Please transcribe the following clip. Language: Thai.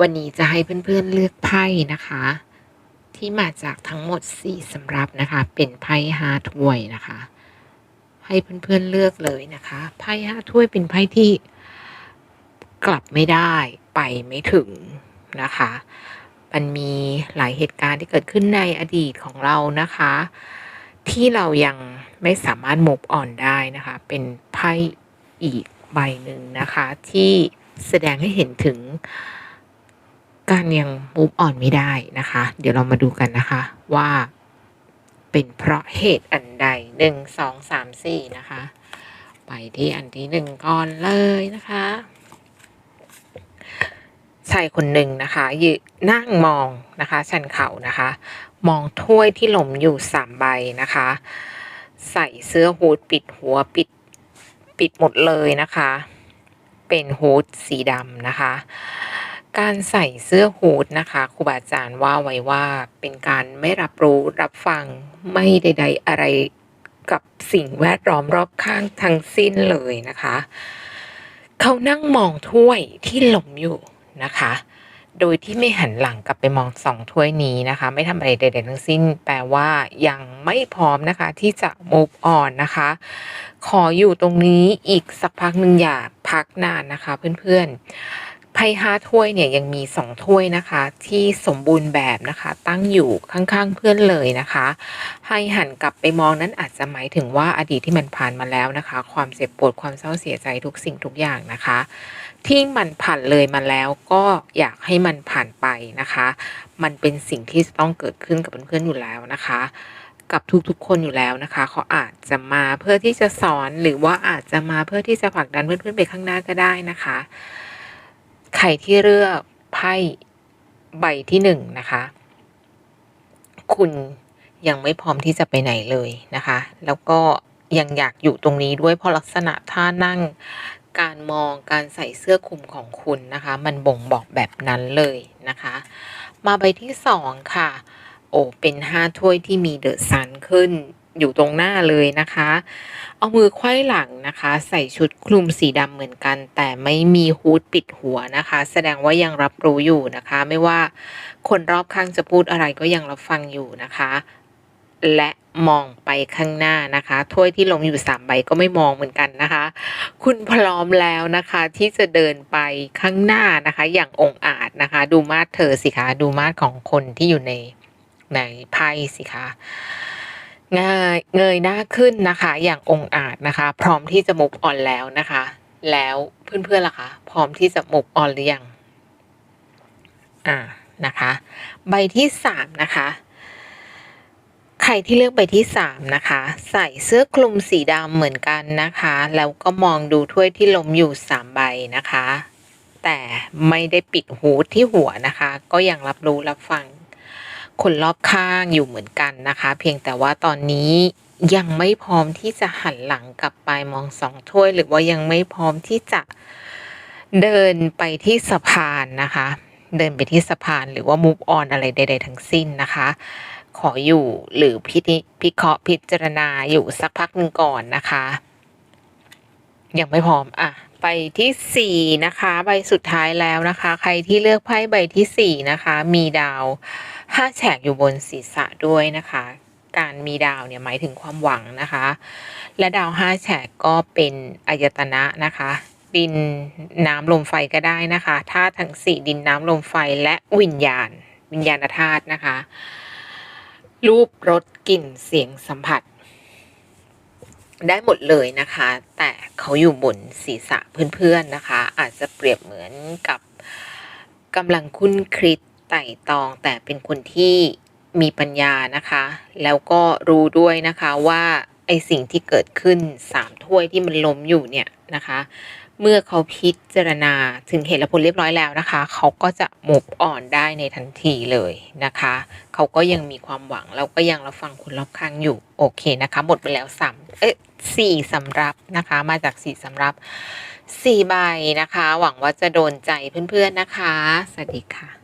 วันนี้จะให้เพื่อนๆเลือกไพ่นะคะ ที่มาจากทั้งหมด 4สำรับนะคะ เป็นไพ่ห้าถ้วยนะคะ ให้เพื่อนๆเลือกเลยนะคะไพ่ห้าถ้วยเป็นไพ่ที่กลับไม่ได้ไปไม่ถึงนะคะ มันมีหลายเหตุการณ์ที่เกิดขึ้นในอดีตของเรานะคะ ที่เรายังไม่สามารถ move on ได้นะคะ เป็นไพ่อีกใบหนึ่งนะคะ ที่แสดงให้เห็นถึง การยัง move on ไม่ได้นะคะ เดี๋ยวเรามาดูกันนะคะว่า เป็นเพราะเหตุอันใดหนึ่งสองสามสี่นะคะ ไปที่อันที่หนึ่งก่อนเลยนะคะชายคนหนึ่งนะคะยืนนั่งมองนะคะ ชันเข่านะคะ มองถ้วยที่หล่มอยู่สามใบนะคะ ใส่เสื้อฮูดปิดหัวปิดปิดหมดเลยนะคะ เป็นฮูดสีดำนะคะ การใส่เสื้อฮูดนะคะครูบาอาจารย์ว่าไว้ว่าเป็นการไม่รับรู้รับฟังไม่ใด ๆ อะไรกับสิ่งแวดล้อมรอบข้างทั้งสิ้นเลยนะคะ เขานั่งมองถ้วยที่หล่มอยู่นะคะ โดยที่ไม่หันหลังกลับไปมองสองถ้วยนี้นะคะ ไม่ทำอะไรใด ๆ ทั้งสิ้น แปลว่ายังไม่พร้อมนะคะ ที่จะ move on นะคะ ขออยู่ตรงนี้อีกสักพักหนึ่งอย่าพักนานนะคะเพื่อนๆ พ่ห้าถ้วยเนี่ยยังมีสองถ้วยนะคะ ที่สมบูรณ์แบบนะคะ ตั้งอยู่ข้างๆเพื่อนเลยนะคะให้หันกลับไปมองนั้นอาจจะหมายถึงว่าอดีตที่มันผ่านมาแล้วนะคะ ความเจ็บปวดความเศร้าเสียใจทุกสิ่งทุกอย่างนะคะ ที่มันผ่านเลยมาแล้วก็อยากให้มันผ่านไปนะคะ มันเป็นสิ่งที่จะต้องเกิดขึ้นกับเพื่อนๆอยู่แล้วนะคะกับทุกๆ คนอยู่แล้วนะคะ เขาอาจจะมาเพื่อที่จะสอนหรือว่าอาจจะมาเพื่อที่จะผลักดันเพื่อนๆไปข้างหน้าก็ได้นะคะ ใครที่เลือกไพ่ใบที่หนึ่งนะคะ คุณยังไม่พร้อมที่จะไปไหนเลยนะคะ แล้วก็ยังอยากอยู่ตรงนี้ด้วยเพราะลักษณะท่านั่ง การมองการใส่เสื้อคลุมของคุณนะคะ มันบ่งบอกแบบนั้นเลยนะคะ มาใบที่สองค่ะ โอ้เป็นห้าถ้วยที่มีเดอะซันขึ้น อยู่ตรงหน้าเลยนะคะ เอามือไขว้หลังนะคะ ใส่ชุดคลุมสีดำเหมือนกัน แต่ไม่มีฮูดปิดหัวนะคะ แสดงว่ายังรับรู้อยู่นะคะ ไม่ว่าคนรอบข้างจะพูดอะไรก็ยังรับฟังอยู่นะคะ และมองไปข้างหน้านะคะ ถ้วยที่ลงอยู่สามใบก็ไม่มองเหมือนกันนะคะ คุณพร้อมแล้วนะคะ ที่จะเดินไปข้างหน้านะคะ อย่างองอาจนะคะ ดูมาดเธอสิคะ ดูมาดของคนที่อยู่ในในไพ่สิคะ เงยเงยหน้าขึ้นนะคะ อย่างองอาจนะคะ พร้อมที่จะมุกออนแล้วนะคะ แล้วเพื่อนๆล่ะคะ พร้อมที่จะมุกออนหรือยังอ่านะคะ ใบที่สามนะคะใครที่เลือกใบที่สามนะคะ ใส่เสื้อคลุมสีดำเหมือนกันนะคะ แล้วก็มองดูถ้วยที่ล้มอยู่สามใบนะคะ แต่ไม่ได้ปิดหูที่หัวนะคะ ก็ยังรับรู้รับฟัง คนรอบข้างอยู่เหมือนกันนะคะ เพียงแต่ว่าตอนนี้ยังไม่พร้อมที่จะหันหลังกลับไปมองสองถ้วย หรือว่ายังไม่พร้อมที่จะเดินไปที่สะพานนะคะ เดินไปที่สะพานหรือว่า move on อะไรใด ๆ ทั้งสิ้นนะคะ ขออยู่หรือพิจิพิเคราะห์พิจารณาอยู่สักพักหนึ่งก่อนนะคะ ยังไม่พร้อมอะใบที่สี่นะคะใบสุดท้ายแล้วนะคะ ใครที่เลือกไพ่ใบที่สี่นะคะ มีดาวห้าแฉกอยู่บนศีรษะด้วยนะคะ การมีดาวเนี่ยหมายถึงความหวังนะคะ และดาวห้าแฉกก็เป็นอายตนะนะคะ ดินน้ำลมไฟก็ได้นะคะธาตุทั้งสี่ดินน้ำลมไฟและวิญญาณ วิญญาณธาตุนะคะ รูปรสกลิ่นเสียงสัมผัส ได้หมดเลยนะคะ แต่เขาอยู่บนศีรษะเพื่อนๆนะคะ อาจจะเปรียบเหมือนกับกำลังคุ้นคิดไต่ตอง แต่เป็นคนที่มีปัญญานะคะ แล้วก็รู้ด้วยนะคะว่าไอสิ่งที่เกิดขึ้นสามถ้วยที่มันล้มอยู่เนี่ยนะคะ เมื่อเขาพิจารณาถึงเหตุและผลเรียบร้อยแล้วนะคะ เขาก็จะหมบอ่อนได้ในทันทีเลยนะคะ เขาก็ยังมีความหวังแล้วก็ยังรับฟังคนรอบข้างอยู่โอเคนะคะ หมดไปแล้วสามเอ๊ะสี่สำรับนะคะ มาจากสี่สำรับสี่ใบนะคะ หวังว่าจะโดนใจเพื่อนๆนะคะ สวัสดีค่ะ